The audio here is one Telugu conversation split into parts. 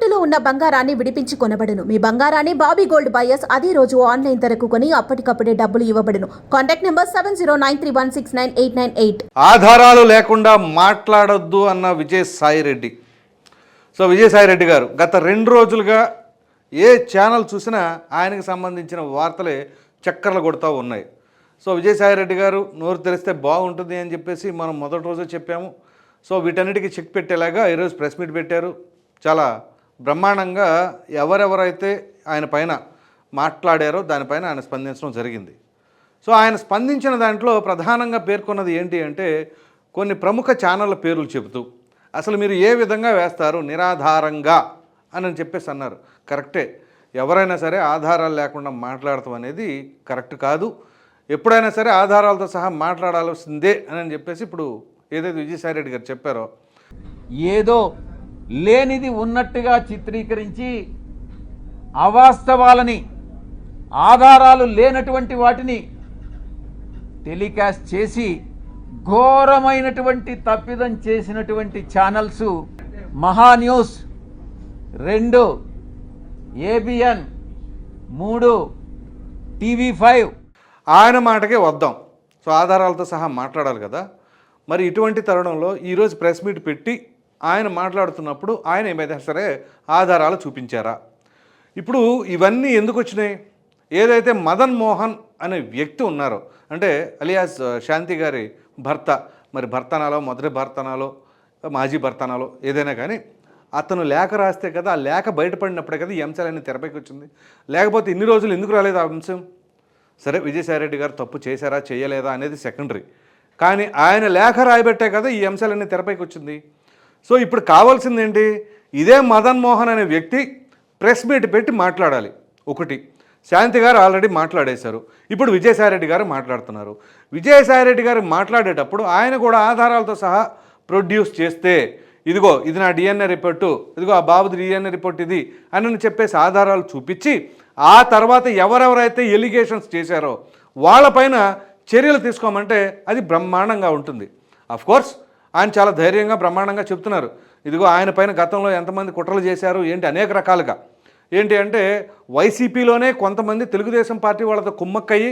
తాకట్టులో ఉన్న బంగారాన్ని విడిపించి కొనబడును. మీ బంగారాన్ని బాబీ గోల్డ్ బయర్స్ అదే రోజు ఆన్లైన్ ధరకు కొని అప్పటికప్పుడే డబ్బులు ఇవ్వబడును. Contact number seven zero nine three one six nine eight nine eight. ఆధారాలు లేకుండా మాట్లాడొద్దు అన్న విజయసాయి రెడ్డి సో విజయసాయి రెడ్డి గారు గత రెండు రోజులుగా ఏ ఛానల్ చూసినా ఆయనకు సంబంధించిన వార్తలే చక్కర్లు కొడుతూ ఉన్నాయి. సో విజయసాయి రెడ్డి గారు నోరు తెరిస్తే బాగుంటుంది అని చెప్పేసి మనం మొదటి రోజే చెప్పాము. సో వీటన్నిటికీ చెక్ పెట్టేలాగా ఈరోజు ప్రెస్ మీట్ పెట్టారు. చాలా బ్రహ్మాండంగా ఎవరెవరైతే ఆయన పైన మాట్లాడారో దానిపైన ఆయన స్పందించడం జరిగింది. సో ఆయన స్పందించిన దాంట్లో ప్రధానంగా పేర్కొన్నది ఏంటి అంటే కొన్ని ప్రముఖ ఛానళ్ళ పేర్లు చెబుతూ అసలు మీరు ఏ విధంగా వేస్తారు? నిరాధారంగా అని చెప్పేసి అన్నారు. కరెక్టే. ఎవరైనా సరే ఆధారాలు లేకుండా మాట్లాడటం అనేది కరెక్ట్ కాదు. ఎప్పుడైనా సరే ఆధారాలతో సహా మాట్లాడాల్సిందే అని చెప్పేసి ఇప్పుడు ఏదైతే విజయసాయి రెడ్డి గారు చెప్పారో ఏదో లేనిది ఉన్నట్టుగా చిత్రీకరించి అవాస్తవాలని ఆధారాలు లేనటువంటి వాటిని టెలికాస్ట్ చేసి ఘోరమైనటువంటి తప్పిదం చేసినటువంటి ఛానల్స్ మహా న్యూస్ రెండు ఏబిఎన్ మూడు టీవీ ఫైవ్. ఆయన మాటకే వద్దాం. సో ఆధారాలతో సహా మాట్లాడాలి కదా. మరి ఇటువంటి తరుణంలో ఈరోజు ప్రెస్ మీట్ పెట్టి ఆయన మాట్లాడుతున్నప్పుడు ఆయన ఏమైనా సరే ఆధారాలు చూపించారా. ఇప్పుడు ఇవన్నీ ఎందుకు వచ్చినాయి? ఏదైతే మదన్ మోహన్ అనే వ్యక్తి ఉన్నారో అంటే అలియాస్ శాంతి గారి భర్త మరి భర్తనాలో మొదటి భర్తనాలో మాజీ భర్తనాలో ఏదైనా కానీ అతను లేఖ రాస్తే కదా ఆ లేఖ బయటపడినప్పుడే కదా ఈ అంశాలన్నీ తెరపైకి వచ్చింది. లేకపోతే ఇన్ని రోజులు ఎందుకు రాలేదు ఆ అంశం? సరే విజయసాయిరెడ్డి గారు తప్పు చేశారా చేయలేదా అనేది సెకండరీ. కానీ ఆయన లేఖ రాయబట్టే కదా ఈ అంశాలన్నీ తెరపైకి వచ్చింది. సో ఇప్పుడు కావాల్సింది ఏంటి ఇదే మదన్ మోహన్ అనే వ్యక్తి ప్రెస్ మీట్ పెట్టి మాట్లాడాలి. ఒకటి. శాంతి గారు ఆల్రెడీ మాట్లాడేశారు. ఇప్పుడు విజయసాయిరెడ్డి గారు మాట్లాడుతున్నారు. విజయసాయిరెడ్డి గారు మాట్లాడేటప్పుడు ఆయన కూడా ఆధారాలతో సహా ప్రొడ్యూస్ చేస్తే ఇదిగో ఇది నా డిఎన్ఏ రిపోర్టు ఇదిగో ఆ బాబుది డిఎన్ఏ రిపోర్ట్ ఇది అని చెప్పేసి ఆధారాలు చూపించి ఆ తర్వాత ఎవరెవరైతే ఎలిగేషన్స్ చేశారో వాళ్ళపైన చర్యలు తీసుకోమంటే అది బ్రహ్మాండంగా ఉంటుంది. అఫ్ కోర్స్ ఆయన చాలా ధైర్యంగా బ్రహ్మాండంగా చెప్తున్నారు. ఇదిగో ఆయన పైన గతంలో ఎంతమంది కుట్రలు చేశారు ఏంటి అనేక రకాలుగా. ఏంటి అంటే వైసీపీలోనే కొంతమంది తెలుగుదేశం పార్టీ వాళ్ళతో కుమ్మక్కయ్యి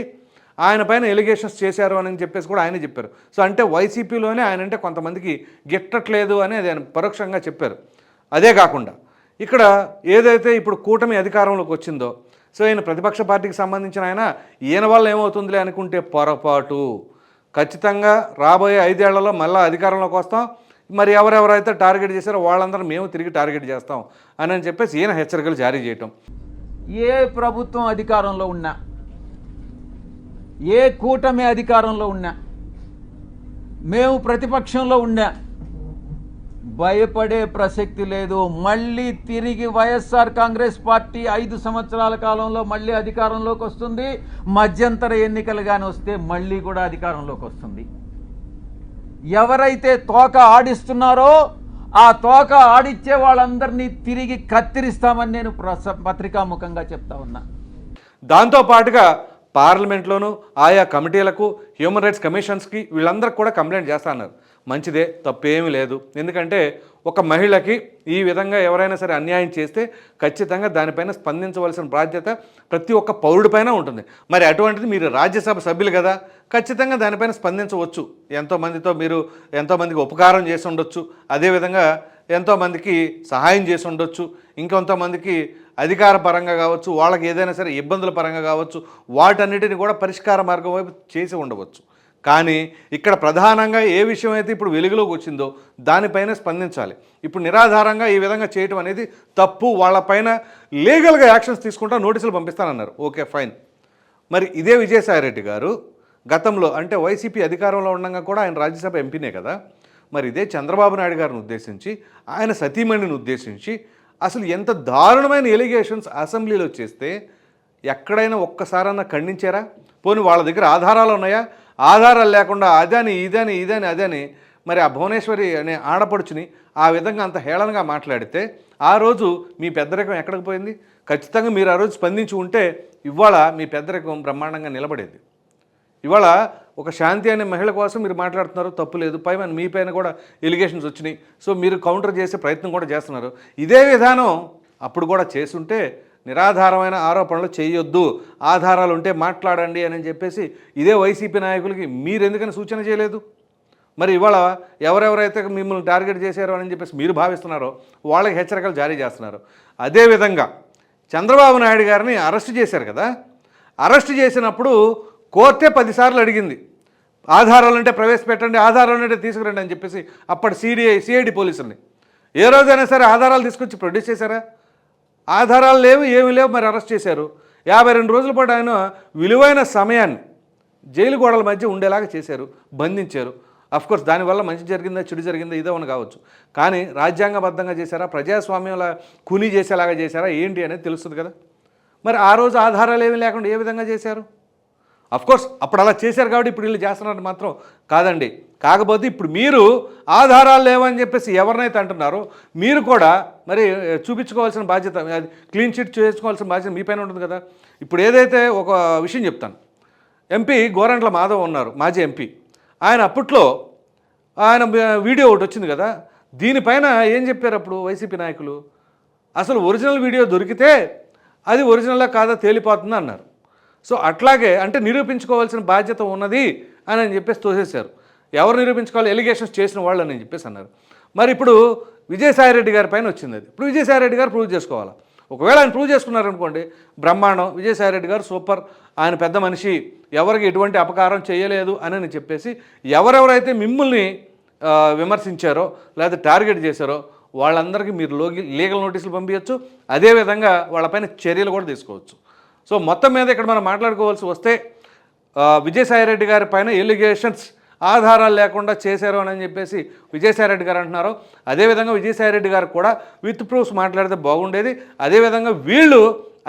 ఆయన పైన ఎలిగేషన్స్ చేశారు అని చెప్పేసి కూడా ఆయన చెప్పారు. సో అంటే వైసీపీలోనే ఆయన అంటే కొంతమందికి గిట్టట్లేదు అని అది ఆయన పరోక్షంగా చెప్పారు. అదే కాకుండా ఇక్కడ ఏదైతే ఇప్పుడు కూటమి అధికారంలోకి వచ్చిందో సో ఈయన ప్రతిపక్ష పార్టీకి సంబంధించిన ఆయన ఈయన వల్ల ఏమవుతుందిలే అనుకుంటే పొరపాటు. ఖచ్చితంగా రాబోయే ఐదేళ్ళలో మళ్ళీ అధికారంలోకి వస్తాం. మరి ఎవరెవరైతే టార్గెట్ చేశారో వాళ్ళందరూ మేము తిరిగి టార్గెట్ చేస్తాం అని అని చెప్పేసి ఈయన హెచ్చరికలు జారీ చేయటం. ఏ ప్రభుత్వం అధికారంలో ఉన్నా ఏ కూటమి అధికారంలో ఉన్నా మేము ప్రతిపక్షంలో ఉన్నా భయపడే ప్రసక్తి లేదు. మళ్ళీ తిరిగి వైఎస్ఆర్ కాంగ్రెస్ పార్టీ ఐదు సంవత్సరాల కాలంలో మళ్ళీ అధికారంలోకి వస్తుంది. మధ్యంతర ఎన్నికలు కానీ వస్తే మళ్ళీ కూడా అధికారంలోకి వస్తుంది. ఎవరైతే తోక ఆడిస్తున్నారో ఆ తోక ఆడిచ్చే వాళ్ళందరినీ తిరిగి కత్తిరిస్తామని నేను ప్రస పత్రికాముఖంగా చెప్తా ఉన్నా. దాంతో పాటుగా పార్లమెంట్లోనూ ఆయా కమిటీలకు హ్యూమన్ రైట్స్ కమిషన్స్కి వీళ్ళందరికీ కూడా కంప్లైంట్ చేస్తా అన్నారు. మంచిదే తప్పేమీ లేదు. ఎందుకంటే ఒక మహిళకి ఈ విధంగా ఎవరైనా సరే అన్యాయం చేస్తే ఖచ్చితంగా దానిపైన స్పందించవలసిన బాధ్యత ప్రతి ఒక్క పౌరుడిపైన ఉంటుంది. మరి అటువంటిది మీరు రాజ్యసభ సభ్యులు కదా ఖచ్చితంగా దానిపైన స్పందించవచ్చు. ఎంతోమందితో మీరు ఎంతోమందికి ఉపకారం చేసి ఉండొచ్చు. అదేవిధంగా ఎంతోమందికి సహాయం చేసి ఉండొచ్చు. ఇంకొంతమందికి అధికార పరంగా కావచ్చు వాళ్ళకి ఏదైనా సరే ఇబ్బందుల పరంగా కావచ్చు వాటన్నిటిని కూడా పరిష్కార మార్గం వైపు చేసి ఉండవచ్చు. కానీ ఇక్కడ ప్రధానంగా ఏ విషయం అయితే ఇప్పుడు వెలుగులోకి వచ్చిందో దానిపైన స్పందించాలి. ఇప్పుడు నిరాధారంగా ఈ విధంగా చేయటం అనేది తప్పు. వాళ్ళపైన లీగల్గా యాక్షన్స్ తీసుకుంటా నోటీసులు పంపిస్తానన్నారు. Okay fine. మరి ఇదే విజయసాయిరెడ్డి గారు గతంలో అంటే వైసీపీ అధికారంలో ఉండగా కూడా ఆయన రాజ్యసభ ఎంపీనే కదా. మరి ఇదే చంద్రబాబు నాయుడు గారిని ఉద్దేశించి ఆయన సతీమణిని ఉద్దేశించి అసలు ఎంత దారుణమైన ఎలిగేషన్స్ అసెంబ్లీలో చేస్తే ఎక్కడైనా ఒక్కసారన్నా ఖండించారా? పోనీ వాళ్ళ దగ్గర ఆధారాలు ఉన్నాయా? ఆధారాలు లేకుండా అదని ఇదని ఇదని అదని మరి ఆ భువనేశ్వరి అనే ఆడపడుచుని ఆ విధంగా అంత హేళనగా మాట్లాడితే ఆ రోజు మీ పెద్దరికం ఎక్కడికి పోయింది? ఖచ్చితంగా మీరు ఆ రోజు స్పందించి ఉంటే ఇవాళ మీ పెద్దరికం బ్రహ్మాండంగా నిలబడేది. ఇవాళ ఒక శాంతి అనే మహిళ కోసం మీరు మాట్లాడుతున్నారు తప్పు లేదు పైన మీ పైన కూడా ఎలిగేషన్స్ వచ్చినాయి. సో మీరు కౌంటర్ చేసే ప్రయత్నం కూడా చేస్తున్నారు. ఇదే విధానం అప్పుడు కూడా చేసుంటే నిరాధారమైన ఆరోపణలు చేయొద్దు. ఆధారాలు ఉంటే మాట్లాడండి అని చెప్పేసి ఇదే వైసీపీ నాయకులకి మీరెందుకని సూచన చేయలేదు? మరి ఇవాళ ఎవరెవరైతే మిమ్మల్ని టార్గెట్ చేశారో అని చెప్పేసి మీరు భావిస్తున్నారో వాళ్ళకి హెచ్చరికలు జారీ చేస్తున్నారు. అదేవిధంగా చంద్రబాబు నాయుడు గారిని అరెస్ట్ చేశారు కదా? అరెస్ట్ చేసినప్పుడు కోర్టే పదిసార్లు అడిగింది. ఆధారాలు అంటే ప్రవేశపెట్టండి ఆధారాలంటే తీసుకురండి అని చెప్పేసి అప్పటి సిడిఐ సిఐడి పోలీసుల్ని. ఏ రోజైనా సరే ఆధారాలు తీసుకొచ్చి ప్రొడ్యూస్ చేశారా? ఆధారాలు లేవు ఏమీ లేవు మరి అరెస్ట్ చేశారు. యాభై రెండు రోజుల పాటు ఆయన విలువైన సమయాన్ని జైలు గోడల మధ్య ఉండేలాగా చేశారు బంధించారు. కోర్స్ దానివల్ల మంచి జరిగిందా చెడు జరిగిందా ఇదే అని కావచ్చు. కానీ రాజ్యాంగబద్ధంగా చేశారా ప్రజాస్వామ్యంలా కుని చేసేలాగా చేశారా ఏంటి అనేది తెలుస్తుంది కదా. మరి ఆ రోజు ఆధారాలు ఏమీ లేకుండా ఏ విధంగా చేశారు? కోర్స్ అప్పుడు అలా చేశారు కాబట్టి ఇప్పుడు వీళ్ళు చేస్తున్నారు మాత్రం కాదండి. కాకపోతే ఇప్పుడు మీరు ఆధారాలు లేవని చెప్పేసి ఎవరినైతే అంటున్నారో మీరు కూడా మరి చూపించుకోవాల్సిన బాధ్యత అది క్లీన్ చిట్ చేసుకోవాల్సిన బాధ్యత మీ పైన ఉంటుంది కదా. ఇప్పుడు ఏదైతే ఒక విషయం చెప్తాను. ఎంపీ గోరంట్ల మాధవ్ ఉన్నారు మాజీ ఎంపీ. ఆయన అప్పట్లో ఆయన వీడియో ఒకటి వచ్చింది కదా. దీనిపైన ఏం చెప్పారు అప్పుడు వైసీపీ నాయకులు? అసలు ఒరిజినల్ వీడియో దొరికితే అది ఒరిజినల్లా కాదా తేలిపోతుంది అన్నారు సో అట్లాగే అంటే నిరూపించుకోవాల్సిన బాధ్యత ఉన్నది అని అని చెప్పేసి తోసేశారు. ఎవరు నిరూపించుకోవాలి? ఎలిగేషన్స్ చేసిన వాళ్ళు అని చెప్పేసి అన్నారు. మరి ఇప్పుడు విజయసాయిరెడ్డి గారి పైన వచ్చింది అది. ఇప్పుడు విజయసాయిరెడ్డి గారు ప్రూవ్ చేసుకోవాలి? ఒకవేళ ఆయన ప్రూవ్ చేసుకున్నారనుకోండి బ్రహ్మాండం విజయసాయిరెడ్డి గారు సూపర్ ఆయన పెద్ద మనిషి ఎవరికి ఎటువంటి అపకారం చేయలేదు అని చెప్పేసి ఎవరెవరైతే మిమ్మల్ని విమర్శించారో లేదా టార్గెట్ చేశారో వాళ్ళందరికీ మీరు లోగి లీగల్ నోటీసులు పంపించవచ్చు అదేవిధంగా వాళ్ళపైన చర్యలు కూడా తీసుకోవచ్చు. సో మొత్తం మీద ఇక్కడ మనం మాట్లాడుకోవాల్సి వస్తే విజయసాయిరెడ్డి గారి పైన ఎలిగేషన్స్ ఆధారాలు లేకుండా చేశారు అని చెప్పేసి విజయసాయిరెడ్డి గారు అంటున్నారు. అదేవిధంగా విజయసాయిరెడ్డి గారు కూడా విత్ ప్రూఫ్స్ మాట్లాడితే బాగుండేది. అదేవిధంగా వీళ్ళు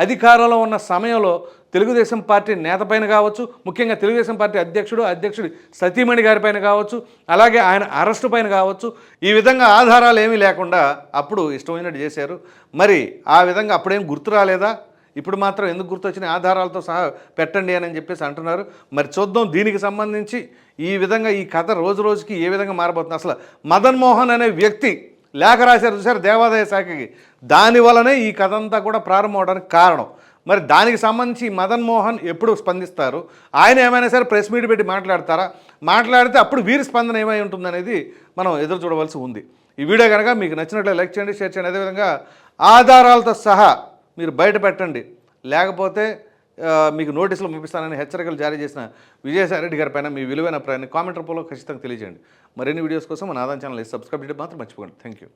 అధికారంలో ఉన్న సమయంలో తెలుగుదేశం పార్టీ నేత పైన కావచ్చు ముఖ్యంగా తెలుగుదేశం పార్టీ అధ్యక్షుడు అధ్యక్షుడు సతీమణి గారి పైన కావచ్చు అలాగే ఆయన అరెస్టు పైన కావచ్చు ఈ విధంగా ఆధారాలు ఏమీ లేకుండా అప్పుడు ఇష్టమైనట్టు చేశారు. మరి ఆ విధంగా అప్పుడేం గుర్తు రాలేదా? ఇప్పుడు మాత్రం ఎందుకు గుర్తొచ్చిన ఆధారాలతో సహా పెట్టండి అని చెప్పేసి అంటున్నారు. మరి చూద్దాం దీనికి సంబంధించి ఈ విధంగా ఈ కథ రోజు రోజుకి ఏ విధంగా మారబోతుంది? అసలు మదన్ మోహన్ అనే వ్యక్తి లేఖ రాశారు చూశారు దేవాదాయ శాఖకి. దాని వలనే ఈ కథ అంతా కూడా ప్రారంభం అవడానికి కారణం. మరి దానికి సంబంధించి మదన్ మోహన్ ఎప్పుడు స్పందిస్తారు? ఆయన ఏమైనా సరే ప్రెస్ మీట్ పెట్టి మాట్లాడతారా? మాట్లాడితే అప్పుడు వీరి స్పందన ఏమై ఉంటుందనేది మనం ఎదురు చూడవలసి ఉంది. ఈ వీడియో కనుక మీకు నచ్చినట్లు లైక్ చేయండి షేర్ చేయండి. అదేవిధంగా ఆధారాలతో సహా మీరు బయట పెట్టండి. లేకపోతే మీకు నోటీసులు పంపిస్తానని హెచ్చరికలు జారీ చేసిన విజయసాయిరెడ్డి గారి పైన మీ విలువైన అభిప్రాయాన్ని కామెంట్ రూపంలో ఖచ్చితంగా తెలియజేయండి. మరిన్ని వీడియోస్ కోసం మన ఆదాయం ఛానల్ సబ్స్క్రైబ్ చేయడం మాత్రం మర్చిపోకండి. Thank you